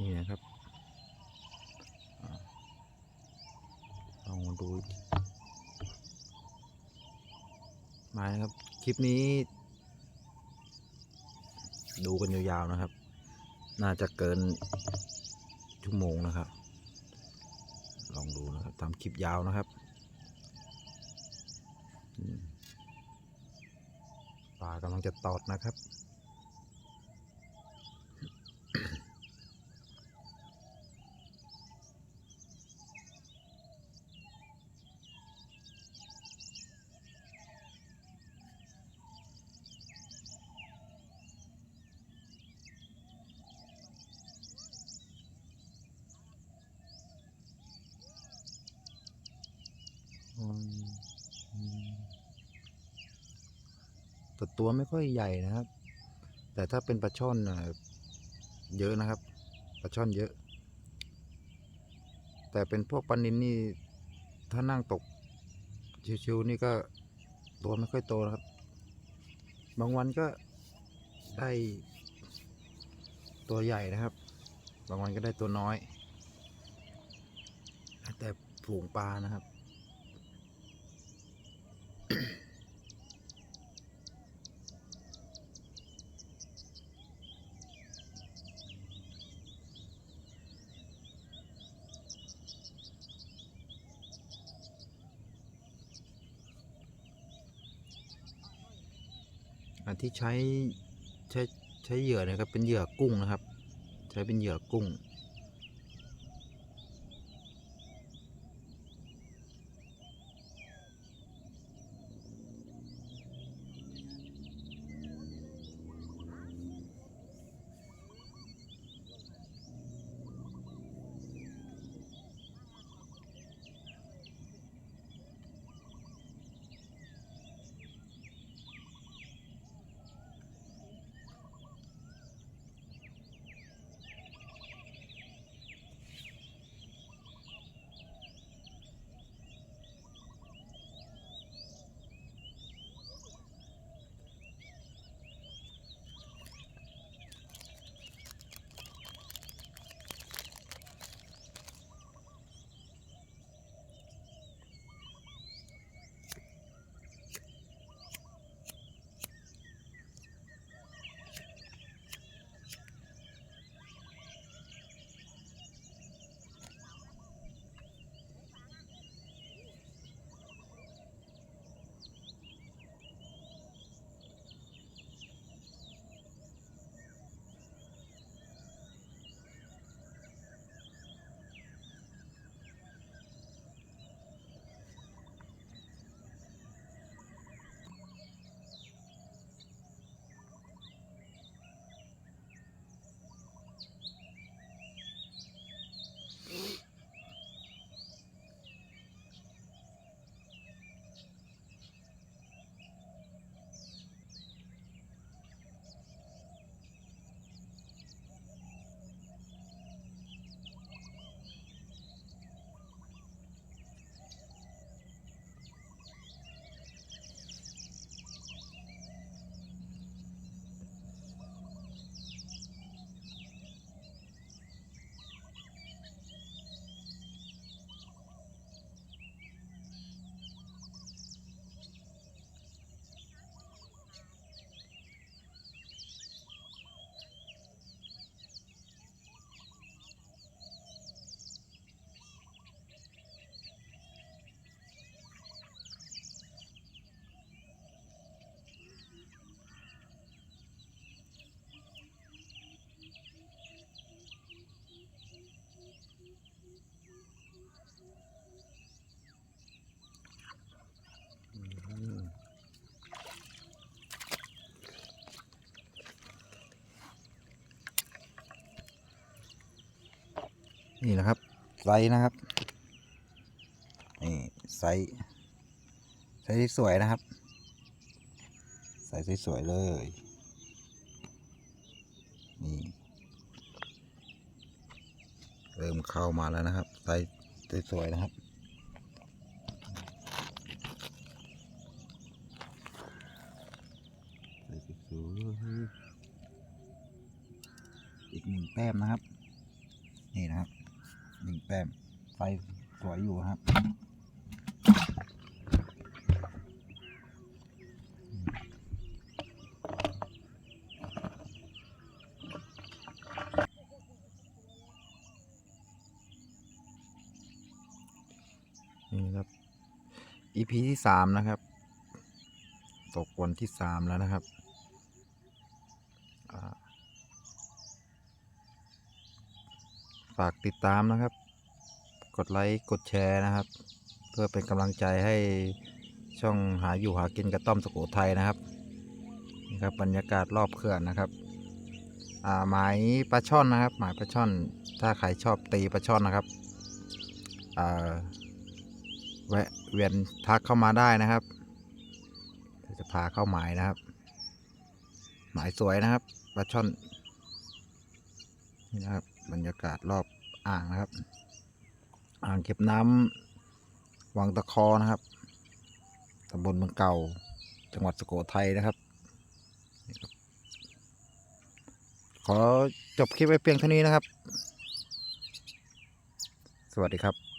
นี่นะครับลองดูมาครับ คลิปนี้ ดูกันยาวๆนะครับ น่าจะเกินชั่วโมงนะครับ ลองดูนะครับทำคลิปยาวนะครับปลากำลังจะตอดนะครับ แต่ตัวไม่ค่อยใหญ่นะครับ แต่ถ้าเป็นปลาช่อนเยอะนะครับปลาช่อนเยอะ แต่เป็นพวกปลานินนี่ถ้านั่งตกชิวๆนี่ก็ตัวไม่ค่อยโตนะครับ บางวันก็ได้ตัวใหญ่นะครับ บางวันก็ได้ตัวน้อย แต่ฝูงปลานะครับ อันที่ใช้ใช้ใช้เหยื่อนะครับเป็นเหยื่อกุ้งนะครับ ใช้เป็นเหยื่อกุ้ง นี่นะครับไซส์นะครับนี่ไซส์ไซส์ที่สวยนะครับไซส์สวยๆเลยนี่เริ่มเข้ามาแล้วนะครับไซส์สวยๆนะครับอีกหนึ่งแต้มนะครับ นี่นะครับ หนึ่งแต้มไฟสวยอยู่ครับนี่ครับ EP ที่สามนะครับ ตกวันที่สามแล้วนะครับอ่า ฝากติดตามนะครับ กดไลค์กดแชร์นะครับ เพื่อเป็นกำลังใจให้ช่องหาอยู่หากินกระต้อมสโขทัยนะครับนี่ครับบรรยากาศรอบเขื่อนนะครับอ่าหมายปลาช่อนนะครับ หมายปลาช่อน ถ้าใครชอบตีปลาช่อนนะครับอ่าแวะเวียนทักเข้ามาได้นะครับจะพาเข้าหมายนะครับ หมายสวยนะครับปลาช่อนนี่นะครับ บรรยากาศรอบอ่างนะครับ อ่างเก็บน้ำวังตะคอนะครับตำบลเมืองเก่า จังหวัดสุโขทัยนะครับนี่ครับขอจบคลิปไว้เพียงเท่านี้นะครับ สวัสดีครับ